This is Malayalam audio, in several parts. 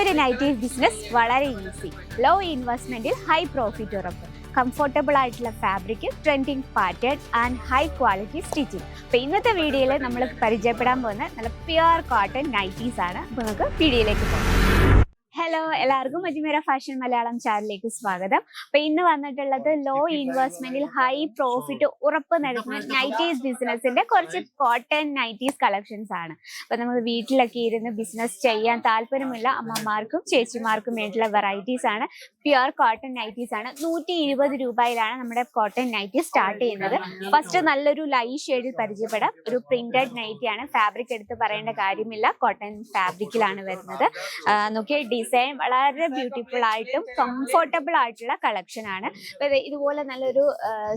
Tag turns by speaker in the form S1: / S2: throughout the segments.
S1: ഒരു നൈറ്റി ബിസിനസ് വളരെ ഈസി ലോ ഇൻവെസ്റ്റ്മെന്റിൽ ഹൈ പ്രോഫിറ്റ് ഉറപ്പ്. കംഫർട്ടബിൾ ആയിട്ടുള്ള fabric trending pattern and high quality stitching അപ്പോൾ ഇന്നത്തെ വീഡിയോയിൽ നമ്മൾ പരിചയപ്പെടാൻ പോകുന്ന നല്ല പ്യുവർ കോട്ടൺ നൈറ്റീസ് ആണ്. അപ്പോൾ നമുക്ക് വീഡിയോയിലേക്ക് പോകാം. ഹലോ എല്ലാവർക്കും അജ്മീര ഫാഷൻ മലയാളം ചാനലിലേക്ക് സ്വാഗതം. അപ്പൊ ഇന്ന് വന്നിട്ടുള്ളത് ലോ ഇൻവെസ്റ്റ്മെന്റിൽ ഹൈ പ്രോഫിറ്റ് ഉറപ്പ് നൽകുന്ന നൈറ്റീസ് ബിസിനസിന്റെ കുറച്ച് കോട്ടൺ നൈറ്റീസ് കളക്ഷൻസ് ആണ്. അപ്പൊ നമ്മൾ വീട്ടിലൊക്കെ ഇരുന്ന് ബിസിനസ് ചെയ്യാൻ താല്പര്യമുള്ള അമ്മമാർക്കും ചേച്ചിമാർക്കും വേണ്ടിയുള്ള വെറൈറ്റീസ് ആണ്. പ്യുർ കോട്ടൺ നൈറ്റീസ് ആണ്. നൂറ്റി ഇരുപത് രൂപയിലാണ് നമ്മുടെ കോട്ടൺ നൈറ്റി സ്റ്റാർട്ട് ചെയ്യുന്നത്. ഫസ്റ്റ് നല്ലൊരു ലൈറ്റ് ഷെയ്ഡിൽ പരിചയപ്പെടാം. ഒരു പ്രിന്റഡ് നൈറ്റി ആണ്. ഫാബ്രിക് എടുത്ത് പറയേണ്ട കാര്യമില്ല. കോട്ടൺ ഫാബ്രിക്കിലാണ് വരുന്നത്. നോക്കിയ ഡിസൈൻ വളരെ ബ്യൂട്ടിഫുൾ ആയിട്ടും കംഫർട്ടബിൾ ആയിട്ടുള്ള കളക്ഷൻ ആണ്. ഇതുപോലെ നല്ലൊരു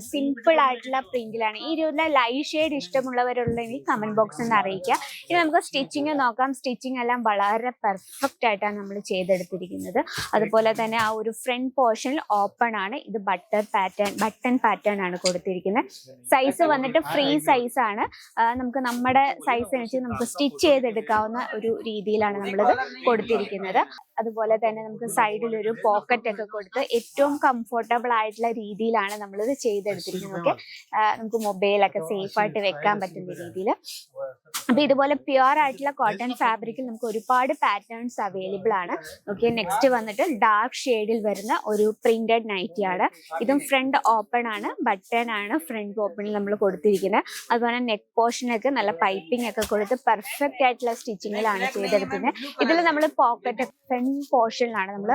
S1: സിമ്പിൾ ആയിട്ടുള്ള പ്രിന്റിലാണ് ഈ ഒരു ലൈറ്റ് ഷെയ്ഡ് ഇഷ്ടമുള്ളവരുള്ളെങ്കിൽ കമന്റ് ബോക്സിൽ നിന്ന് അറിയിക്കുക. ഇനി നമുക്ക് സ്റ്റിച്ചിങ് നോക്കാം. സ്റ്റിച്ചിങ് എല്ലാം വളരെ പെർഫെക്റ്റ് ആയിട്ടാണ് നമ്മൾ ചെയ്തെടുത്തിരിക്കുന്നത്. അതുപോലെ തന്നെ ആ ഒരു ഫ്രണ്ട് പോർഷനിൽ ഓപ്പൺ ആണ്. ഇത് ബട്ടർ പാറ്റേൺ ബട്ടൺ പാറ്റേൺ ആണ് കൊടുത്തിരിക്കുന്നത്. സൈസ് വന്നിട്ട് ഫ്രീ സൈസ് ആണ്. നമുക്ക് നമ്മുടെ സൈസ് അനുസരിച്ച് നമുക്ക് സ്റ്റിച്ച് ചെയ്തെടുക്കാവുന്ന ഒരു രീതിയിലാണ് നമ്മളിത് കൊടുത്തിരിക്കുന്നത്. അതുപോലെ തന്നെ നമുക്ക് സൈഡിൽ ഒരു പോക്കറ്റ് ഒക്കെ കൊടുത്ത് ഏറ്റവും കംഫർട്ടബിൾ ആയിട്ടുള്ള രീതിയിലാണ് നമ്മൾ ഇത് ചെയ്തെടുത്തിരിക്കുന്നത് ഓക്കെ നമുക്ക് മൊബൈലൊക്കെ സേഫ് ആയിട്ട് വെക്കാൻ പറ്റുന്ന രീതിയിൽ അപ്പൊ ഇതുപോലെ പ്യുവർ ആയിട്ടുള്ള കോട്ടൺ ഫാബ്രിക്കിൽ നമുക്ക് ഒരുപാട് പാറ്റേൺസ് അവൈലബിൾ ആണ്. ഓക്കെ നെക്സ്റ്റ് വന്നിട്ട് ഡാർക്ക് ഷെയ്ഡിൽ വരുന്ന ഒരു പ്രിന്റഡ് നൈറ്റി ആണ്. ഇതും ഫ്രണ്ട് ഓപ്പൺ ആണ് ബട്ടൺ ആണ് ഫ്രണ്ട് ഓപ്പണിൽ നമ്മൾ കൊടുത്തിരിക്കുന്നത്. അതുപോലെ നെക്ക് പോർഷനൊക്കെ നല്ല പൈപ്പിംഗ് ഒക്കെ കൊടുത്ത് പെർഫെക്റ്റ് ആയിട്ടുള്ള സ്റ്റിച്ചിങ്ങിലാണ് ചെയ്തെടുക്കുന്നത്. ഇതിൽ നമ്മൾ പോക്കറ്റ് ഫ്രണ്ട് പോർഷനിലാണ് നമ്മൾ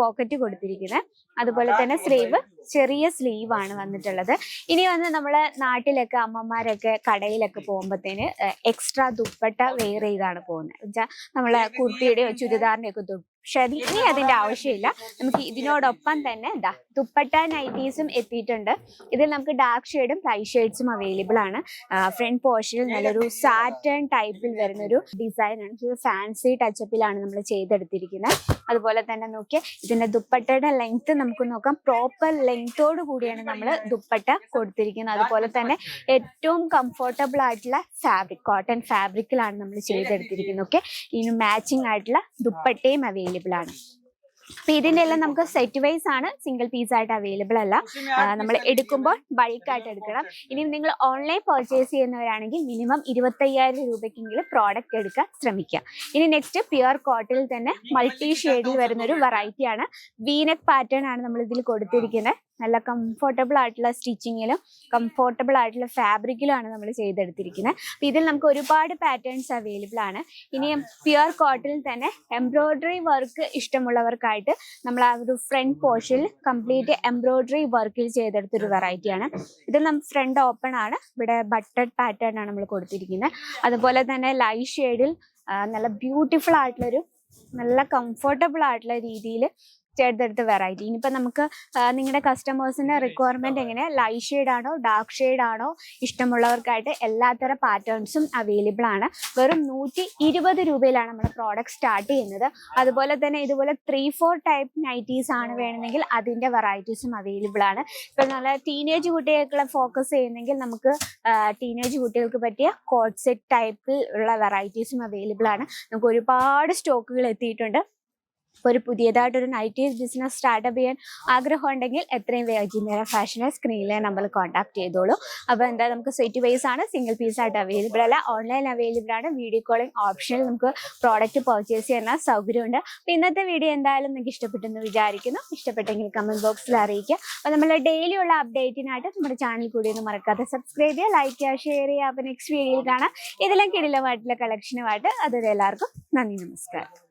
S1: പോക്കറ്റ് കൊടുത്തിരിക്കുന്നത്. അതുപോലെ തന്നെ സ്ലീവ് ചെറിയ സ്ലീവ് ആണ് വന്നിട്ടുള്ളത്. ഇനി വന്ന് നമ്മളെ നാട്ടിലൊക്കെ അമ്മമാരൊക്കെ കടയിലൊക്കെ പോകുമ്പോഴത്തേന് എക്സ്ട്രാ ദുപ്പട്ട വെയർ ചെയ്താണ് പോകുന്നത്. വെച്ചാൽ നമ്മളെ കുർത്തിയുടെയോ ചുരിദാറിന്റെയോ ഒക്കെ പക്ഷെ അത് ഇനി അതിന്റെ ആവശ്യമില്ല. നമുക്ക് ഇതിനോടൊപ്പം തന്നെ എന്താ ദുപ്പട്ട നൈറ്റീസും എത്തിയിട്ടുണ്ട്. ഇതിൽ നമുക്ക് ഡാർക്ക് ഷെയ്ഡും ലൈറ്റ് ഷെയ്ഡ്സും അവൈലബിൾ ആണ്. ഫ്രണ്ട് പോർഷനിൽ നല്ലൊരു സാറ്റേൺ ടൈപ്പിൽ വരുന്ന ഒരു ഡിസൈൻ ആണ്. ഫാൻസി ടച്ചപ്പിലാണ് നമ്മൾ ചെയ്തെടുത്തിരിക്കുന്നത്. അതുപോലെ തന്നെ നോക്കിയാൽ ഇതിന്റെ ദുപ്പട്ടയുടെ ലെങ്ത് നമുക്ക് നോക്കാം. പ്രോപ്പർ ലെങ്തോട് കൂടിയാണ് നമ്മൾ ദുപ്പട്ട കൊടുത്തിരിക്കുന്നത്. അതുപോലെ തന്നെ ഏറ്റവും കംഫർട്ടബിൾ ആയിട്ടുള്ള ഫാബ്രിക് കോട്ടൺ ഫാബ്രിക്കിലാണ് നമ്മൾ ചെയ്തെടുത്തിരിക്കുന്നത്. ഓക്കെ ഇതിന് മാച്ചിങ് ആയിട്ടുള്ള ദുപ്പട്ടയും അവൈലബിൾ ആണ്. അപ്പൊ ഇതിന്റെ എല്ലാം നമുക്ക് സെറ്റ് വൈസ് ആണ്. സിംഗിൾ പീസ് ആയിട്ട് അവൈലബിൾ അല്ല. നമ്മൾ എടുക്കുമ്പോൾ ബൾക്ക് ആയിട്ട് എടുക്കണം. ഇനി നിങ്ങൾ ഓൺലൈൻ പർച്ചേസ് ചെയ്യുന്നവരാണെങ്കിൽ മിനിമം ഇരുപത്തയ്യായിരം രൂപയ്ക്കെങ്കിലും പ്രോഡക്റ്റ് എടുക്കാൻ ശ്രമിക്കുക ഇനി നെക്സ്റ്റ് പ്യുർ കോട്ടിൽ തന്നെ മൾട്ടി ഷെയ്ഡിൽ വരുന്ന ഒരു വെറൈറ്റി ആണ്. വീനക് പാറ്റേൺ ആണ് നമ്മൾ ഇതിൽ കൊടുത്തിരിക്കുന്നത്. നല്ല കംഫർട്ടബിൾ ആയിട്ടുള്ള സ്റ്റിച്ചിങ്ങിലും കംഫർട്ടബിൾ ആയിട്ടുള്ള ഫാബ്രിക്കിലാണ് നമ്മൾ ചെയ്തെടുത്തിരിക്കുന്നത്. അപ്പം ഇതിൽ നമുക്ക് ഒരുപാട് പാറ്റേൺസ് അവൈലബിൾ ആണ്. ഇനി പ്യുർ കോട്ടണിൽ തന്നെ എംബ്രോയിഡറി വർക്ക് ഇഷ്ടമുള്ളവർക്കായിട്ട് നമ്മൾ ആ ഒരു ഫ്രണ്ട് പോർഷനിൽ കംപ്ലീറ്റ് എംബ്രോയിഡറി വർക്കിൽ ചെയ്തെടുത്തൊരു വെറൈറ്റിയാണ് ഇത് നമ്മൾ ഫ്രണ്ട് ഓപ്പൺ ആണ്. ഇവിടെ ബട്ടഡ് പാറ്റേൺ ആണ് നമ്മൾ കൊടുത്തിരിക്കുന്നത്. അതുപോലെ തന്നെ ലൈറ്റ് ഷെയ്ഡിൽ നല്ല ബ്യൂട്ടിഫുൾ ആയിട്ടുള്ളൊരു നല്ല കംഫർട്ടബിൾ ആയിട്ടുള്ള രീതിയിൽ ചെയ്തെടുത്ത വെറൈറ്റി ഇനിയിപ്പോൾ നമുക്ക് നിങ്ങളുടെ കസ്റ്റമേഴ്സിന്റെ റിക്വയർമെന്റ് എങ്ങനെ ലൈറ്റ് ഷെയ്ഡ് ആണോ ഡാർക്ക് ഷെയ്ഡ് ആണോ? ഇഷ്ടമുള്ളവർക്കായിട്ട് എല്ലാത്തരം പാറ്റേൺസും അവൈലബിൾ ആണ്. വെറും നൂറ്റി ഇരുപത് രൂപയിലാണ് നമ്മുടെ പ്രോഡക്റ്റ് സ്റ്റാർട്ട് ചെയ്യുന്നത്. അതുപോലെ തന്നെ ഇതുപോലെ ത്രീ ഫോർ ടൈപ്പ് നൈറ്റീസ് ആണ് വേണമെങ്കിൽ അതിന്റെ വെറൈറ്റീസും അവൈലബിൾ ആണ്. ഇപ്പം നല്ല ടീനേജ് കുട്ടികൾക്കുള്ള ഫോക്കസ് ചെയ്യുന്നെങ്കിൽ നമുക്ക് ടീനേജ് കുട്ടികൾക്ക് പറ്റിയ കോഡ് സെറ്റ് ടൈപ്പിൽ ഉള്ള വെറൈറ്റീസും അവൈലബിൾ ആണ്. നമുക്ക് ഒരുപാട് സ്റ്റോക്കുകൾ എത്തിയിട്ടുണ്ട്. ഇപ്പോൾ ഒരു പുതിയതായിട്ടൊരു നൈറ്റീസ് ബിസിനസ് സ്റ്റാർട്ടപ്പ് ചെയ്യാൻ ആഗ്രഹം ഉണ്ടെങ്കിൽ എത്രയും വേഗം നേരം ഫാഷനെ സ്ക്രീനിലെ നമ്മൾ കോൺടാക്ട് ചെയ്തോളൂ. അപ്പോൾ എന്താ നമുക്ക് സെറ്റ് വൈസ് ആണ് സിംഗിൾ പീസ് ആയിട്ട് അവൈലബിൾ അല്ല ഓൺലൈൻ അവൈലബിൾ ആണ്. വീഡിയോ കോളിംഗ് ഓപ്ഷനിൽ നമുക്ക് പ്രോഡക്റ്റ് പർച്ചേസ് ചെയ്യുന്ന സൗകര്യമുണ്ട്. അപ്പോൾ ഇന്നത്തെ വീഡിയോ എന്തായാലും നിങ്ങൾക്ക് ഇഷ്ടപ്പെട്ടെന്ന് വിചാരിക്കുന്നു. ഇഷ്ടപ്പെട്ടെങ്കിൽ കമന്റ് ബോക്സിൽ അറിയിക്കുക. അപ്പോൾ നമ്മൾ ഡെയിലി ഉള്ള അപ്ഡേറ്റിനായിട്ട് നമ്മുടെ ചാനൽ കൂടി ഒന്ന് മറക്കാതെ സബ്സ്ക്രൈബ് ചെയ്യുക ലൈക്ക് ചെയ്യുക ഷെയർ ചെയ്യുക. അപ്പോൾ നെക്സ്റ്റ് വീഡിയോയിൽ കാണാം. ഇതെല്ലാം കിടിലമായിട്ടുള്ള കളക്ഷനുമായിട്ട് അതുവരെ എല്ലാവർക്കും നന്ദി നമസ്കാരം.